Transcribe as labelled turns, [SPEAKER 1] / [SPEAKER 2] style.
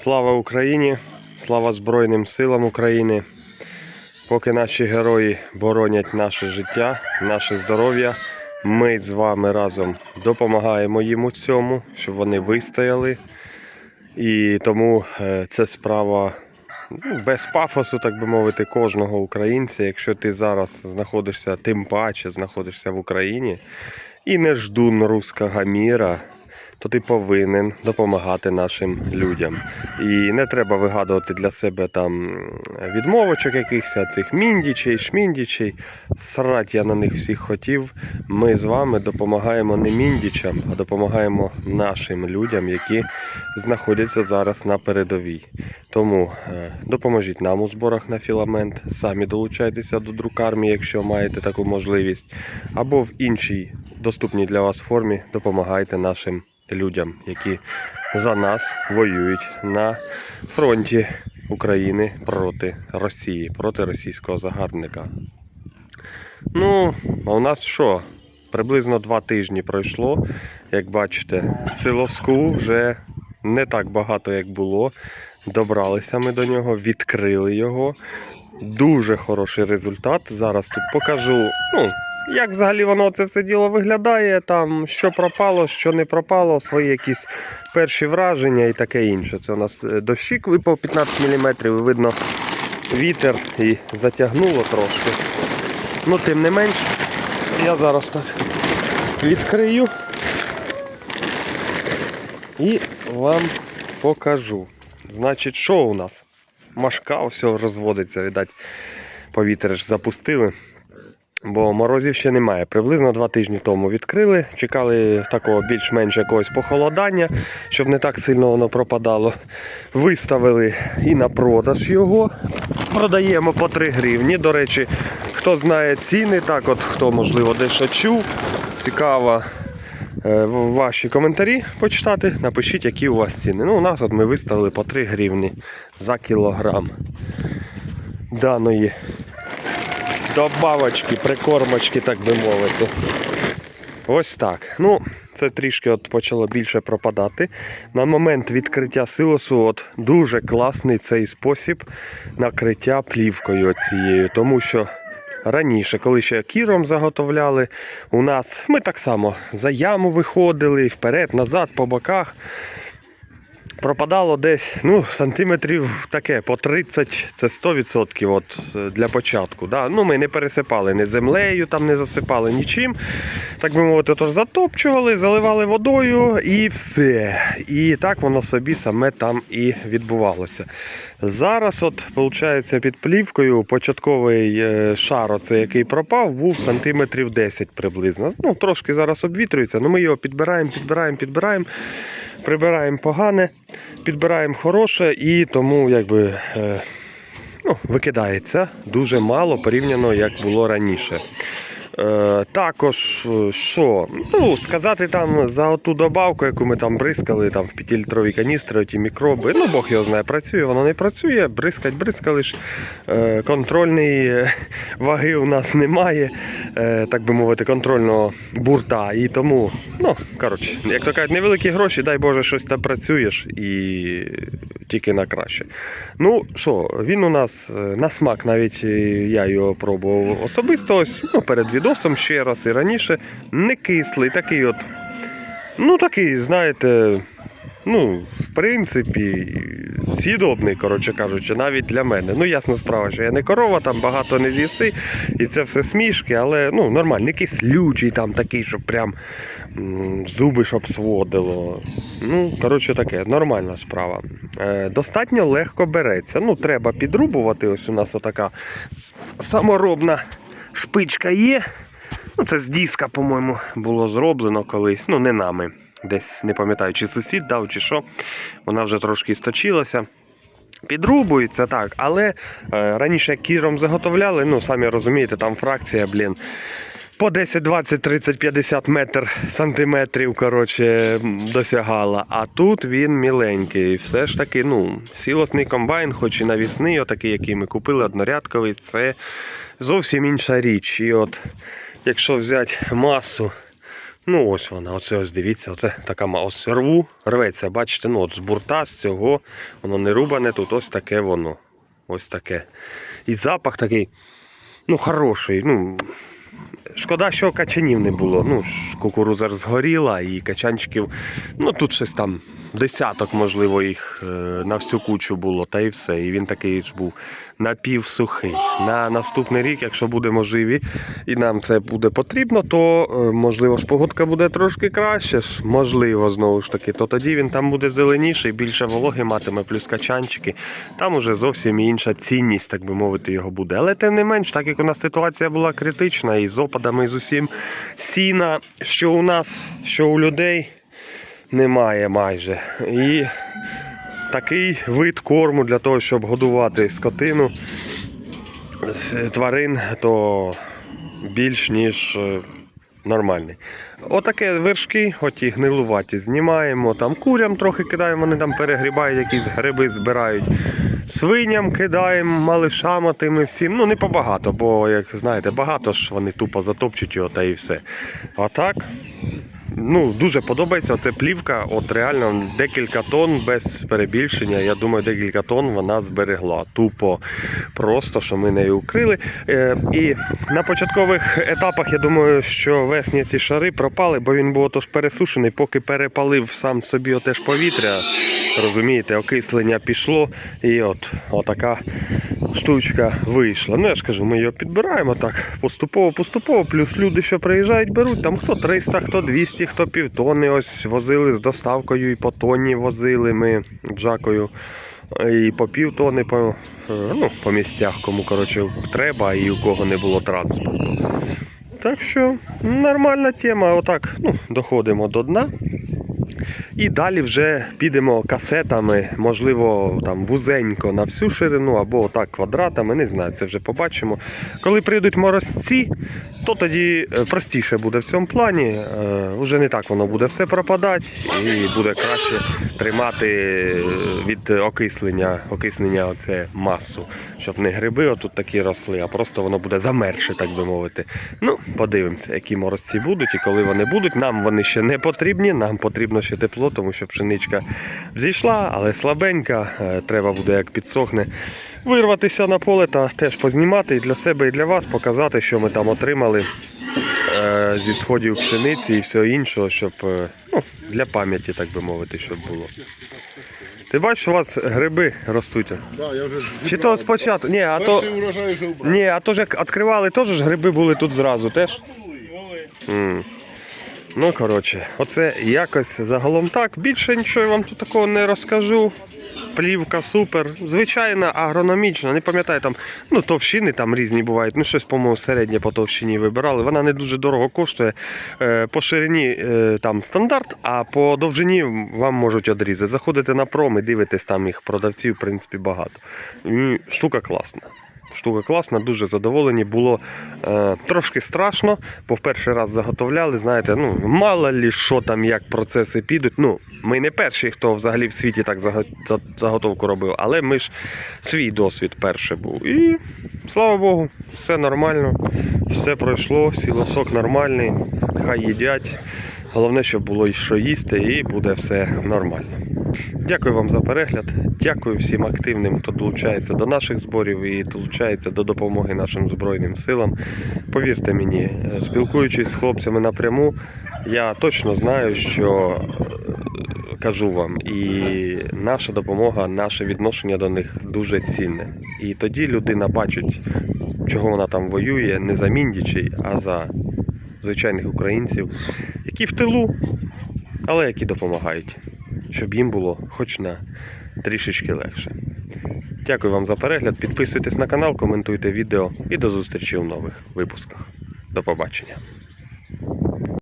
[SPEAKER 1] Слава Україні! Слава Збройним силам України! Поки наші герої боронять наше життя, наше здоров'я, ми з вами разом допомагаємо їм у цьому, щоб вони вистояли. І тому е, це справа ну, без пафосу, так би мовити, кожного українця. Якщо ти зараз знаходишся, тим паче знаходишся в Україні і не ждун руського міра, то ти повинен допомагати нашим людям. І не треба вигадувати для себе там відмовочок якихось, цих міндічей, шміндічей. Срать я на них всіх хотів. Ми з вами допомагаємо не міндічам, а допомагаємо нашим людям, які знаходяться зараз на передовій. Тому е, допоможіть нам у зборах на філамент, самі долучайтеся до друкармії, якщо маєте таку можливість, або в іншій доступній для вас формі допомагайте нашим людям, які за нас воюють на фронті України проти Росії, проти російського загарбника. Ну, а у нас що? Приблизно два тижні пройшло. Як бачите, силоску вже не так багато, як було. Добралися ми до нього, відкрили його. Дуже хороший результат. Зараз тут покажу. Ну, як взагалі воно це все діло виглядає, там що пропало, що не пропало, свої якісь перші враження і таке інше. Це у нас е, дощик випав 15 мм, і видно вітер і затягнуло трошки. Ну, тим не менш, я зараз так відкрию і вам покажу. Значить, що у нас? Машка все розводиться, видать, повітря ж запустили. Бо морозів ще немає. Приблизно два тижні тому відкрили. Чекали такого більш-менш якогось похолодання, щоб не так сильно воно пропадало. Виставили і на продаж його. Продаємо по 3 гривні. До речі, хто знає ціни, так от хто можливо дещо чув. Цікаво е, ваші коментарі почитати. Напишіть, які у вас ціни. Ну, у нас от ми виставили по 3 гривні за кілограм даної добавочки, прикормочки, так би мовити. Ось так. Ну, це трішки от почало більше пропадати. На момент відкриття силосу от дуже класний цей спосіб накриття плівкою цією, тому що. Раніше, коли ще кіром заготовляли, у нас ми так само за яму виходили вперед, назад, по боках. Пропадало десь ну, сантиметрів таке по 30, це 100% от, е, для початку. Да? Ну, ми не пересипали ні землею, там не засипали нічим. Так би мовити, тож затопчували, заливали водою і все. І так воно собі саме там і відбувалося. Зараз, от, виходить, під плівкою початковий е, шар, оцей, який пропав, був сантиметрів 10 приблизно. Ну, трошки зараз обвітрюється, але ми його підбираємо, підбираємо, підбираємо прибираємо погане, підбираємо хороше і тому якби, е, ну, викидається дуже мало порівняно як було раніше. Е, також е, що? Ну, сказати там за ту добавку, яку ми там бризкали там в 5-літрові каністри, ті мікроби. Ну, Бог його знає, працює, воно не працює, бризкать, бризкали ж. Е, контрольної ваги у нас немає, так би мовити, контрольного бурта. І тому, ну, коротше, як то кажуть, невеликі гроші, дай Боже, щось там працюєш і тільки на краще. Ну що, він у нас на смак, навіть я його пробував особисто, ось ну, перед відосом ще раз і раніше. Не кислий, такий от. Ну, такий, знаєте, ну, в принципі, з'їдобний, коротше кажучи, навіть для мене. Ну, ясна справа, що я не корова, там багато не з'їси, і це все смішки, але ну, нормально, не кислючий там такий, щоб прям зуби щоб сводило. Ну, коротше таке, нормальна справа. Е, достатньо легко береться. Ну, треба підрубувати. Ось у нас отака саморобна шпичка є. Ну, це з диска, по-моєму, було зроблено колись. Ну, не нами. Десь не пам'ятаю, чи сусід дав, чи що. Вона вже трошки сточилася. Підрубується так, але е, раніше як кіром заготовляли, ну самі розумієте, там фракція, блін, по 10, 20, 30, 50 метр сантиметрів коротше, досягала. А тут він міленький. Все ж таки, ну, сілосний комбайн, хоч і навісний, отакий, який ми купили, однорядковий, це зовсім інша річ. І от, якщо взяти масу Ну, ось вона, оце ось дивіться, оце така ось рву, рветься, бачите, ну от з бурта, з цього, воно не рубане, тут ось таке воно. Ось таке. І запах такий, ну, хороший. Ну, шкода, що качанів не було. Ну, ж кукуруза згоріла і качанчиків, ну тут щось там десяток, можливо, їх е, на всю кучу було, та і все. І він такий ж був напівсухий. На наступний рік, якщо будемо живі і нам це буде потрібно, то е, можливо спогодка буде трошки краще. Можливо, знову ж таки, то тоді він там буде зеленіший, більше вологи матиме, плюс качанчики. Там уже зовсім інша цінність, так би мовити, його буде. Але тим не менш, так як у нас ситуація була критична і з опадами, і з усім сіна, що у нас, що у людей немає майже. І такий вид корму для того, щоб годувати скотину тварин, то більш ніж е, нормальний. Отаке вершки, хоч і гнилуваті, знімаємо. Там курям трохи кидаємо, вони там перегрібають, якісь гриби збирають. Свиням кидаємо, малишам тими всім. Ну не побагато, бо як знаєте, багато ж вони тупо затопчуть його та і все. А так, ну дуже подобається оця плівка. От реально декілька тонн без перебільшення. Я думаю, декілька тонн вона зберегла. Тупо просто, що ми нею укрили. Е, і на початкових етапах я думаю, що верхні ці шари пропали, бо він був отож пересушений, поки перепалив сам собі отеж повітря. Розумієте, окислення пішло, і от отака штучка вийшла. Ну я ж кажу, ми його підбираємо так поступово, поступово. Плюс люди, що приїжджають, беруть там хто 300, хто 200, хто півтони. Ось возили з доставкою і по тонні возили ми джакою. І по півтони по, е, ну, по місцях, кому коротше треба і у кого не було транспорту. Так що нормальна тема. Отак ну, доходимо до дна. І далі вже підемо касетами, можливо, там вузенько на всю ширину або отак квадратами, не знаю, це вже побачимо. Коли прийдуть морозці, то тоді е, простіше буде в цьому плані. Е, Уже не так воно буде все пропадати і буде краще тримати е, від окислення, окиснення оце масу, щоб не гриби отут такі росли, а просто воно буде замерше, так би мовити. Ну, подивимося, які морозці будуть і коли вони будуть. Нам вони ще не потрібні, нам потрібно ще тепло, тому що пшеничка взійшла, але слабенька. Е, Треба буде, як підсохне, вирватися на поле та теж познімати і для себе, і для вас показати, що ми там отримали е, зі сходів пшениці і всього іншого, щоб е, ну, для пам'яті, так би мовити, щоб було. Ти бачиш, у вас гриби ростуть.
[SPEAKER 2] Да, я вже
[SPEAKER 1] Чи то спочатку? Ні, а то.
[SPEAKER 2] Перший урожай вже вбрав.
[SPEAKER 1] Ні, а то ж як відкривали, теж ж гриби були тут зразу, теж? М. Ну, коротше, оце якось загалом так. Більше нічого я вам тут такого не розкажу. Плівка супер. Звичайна, агрономічна. Не пам'ятаю там, ну, товщини там різні бувають. Ну, щось, по-моєму, середнє по товщині вибирали. Вона не дуже дорого коштує. Е, По ширині е, там стандарт, а по довжині вам можуть одрізати. Заходите на пром і дивитесь, там їх продавців, в принципі, багато. Штука класна. Штука класна, дуже задоволені. Було е, трошки страшно, бо в перший раз заготовляли. Знаєте, ну мало лі що там, як процеси підуть. Ну, ми не перші, хто взагалі в світі так заготовку робив, але ми ж свій досвід перший був. І слава Богу, все нормально, все пройшло, сілосок нормальний, хай їдять. Головне, щоб було що їсти, і буде все нормально. Дякую вам за перегляд. Дякую всім активним, хто долучається до наших зборів і долучається до допомоги нашим Збройним силам. Повірте мені, спілкуючись з хлопцями напряму, я точно знаю, що е, кажу вам, і наша допомога, наше відношення до них дуже цінне. І тоді людина бачить, чого вона там воює, не за міндічей, а за звичайних українців, які в тилу, але які допомагають, щоб їм було хоч на трішечки легше. Дякую вам за перегляд. Підписуйтесь на канал, коментуйте відео і до зустрічі в нових випусках. До побачення.